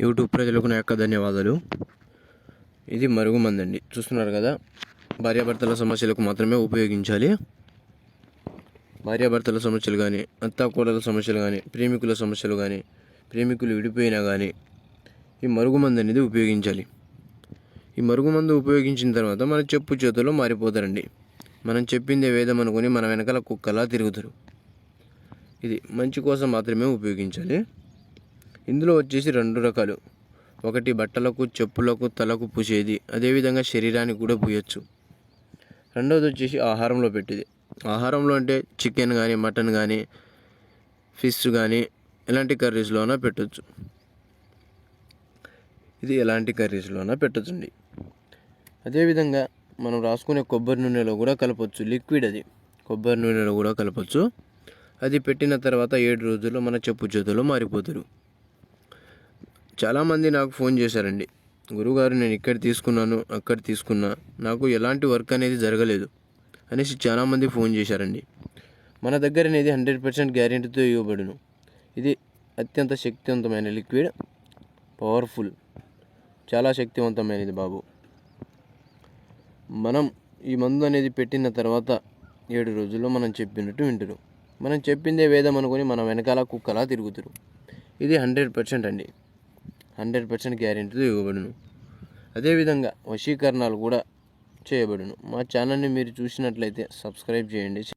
YouTube ప్రజలకు నా యొక్క ధన్యవాదాలు. ఇది మరుగుమందండి చూస్తున్నారు కదా భార్యాభర్తల సమస్యలకు మాత్రమే ఉపయోగించాలి. భార్యాభర్తల సమస్యలు కానీ అత్తాకోడల సమస్యలు కానీ ప్రేమికుల సమస్యలు కానీ ప్రేమికులు విడిపోయినా కానీ ఈ మరుగుమందు అనేది ఉపయోగించాలి. ఈ మరుగుమందు ఉపయోగించిన తర్వాత మన చెప్పు చేతుల్లో మారిపోతారండి. మనం చెప్పిందే వేదం అనుకుని మన వెనకాల కుక్కలా తిరుగుతారు. ఇది మంచి కోసం మాత్రమే ఉపయోగించాలి. ఇందులో వచ్చేసి రెండు రకాలు. ఒకటి బట్టలకు చెప్పులకు తలకు పూసేది. అదేవిధంగా శరీరానికి కూడా పూయొచ్చు. రెండవది వచ్చేసి ఆహారంలో పెట్టేది. ఆహారంలో అంటే చికెన్ కానీ మటన్ కానీ ఫిష్ కానీ ఎలాంటి కర్రీస్లోనా పెట్టచ్చు. ఇది ఎలాంటి కర్రీస్లోనా పెట్టచ్చండి. అదేవిధంగా మనం రాసుకునే కొబ్బరి నూనెలో కూడా కలపచ్చు. లిక్విడ్ అది. కొబ్బరి నూనెలో కూడా కలపచ్చు. అది పెట్టిన తర్వాత ఏడు రోజుల్లో మన చెప్పు చేతులు మారిపోతారు. చాలామంది నాకు ఫోన్ చేశారండి. గురుగారు నేను ఇక్కడ తీసుకున్నాను అక్కడ తీసుకున్నా. నాకు ఎలాంటి వర్క్ అనేది జరగలేదు అనేసి చాలామంది ఫోన్ చేశారండి. మన దగ్గర అనేది హండ్రెడ్ పర్సెంట్ గ్యారెంటీతో ఇవ్వబడును. ఇది అత్యంత శక్తివంతమైన లిక్విడ్. పవర్ఫుల్. చాలా శక్తివంతమైనది బాబు. మనం ఈ మందు అనేది పెట్టిన తర్వాత ఏడు రోజుల్లో మనం చెప్పినట్టు వింటారు. మనం చెప్పిందే వేదం అనుకొని మన వెనకాల కుక్కలా తిరుగుతారు. ఇది హండ్రెడ్ పర్సెంట్ అండి. హండ్రెడ్ పర్సెంట్ గ్యారెంటీతో ఇవ్వబడును. అదేవిధంగా వశీకరణాలు కూడా చేయబడును. మా ఛానల్ని మీరు చూసినట్లయితే సబ్స్క్రైబ్ చేయండి.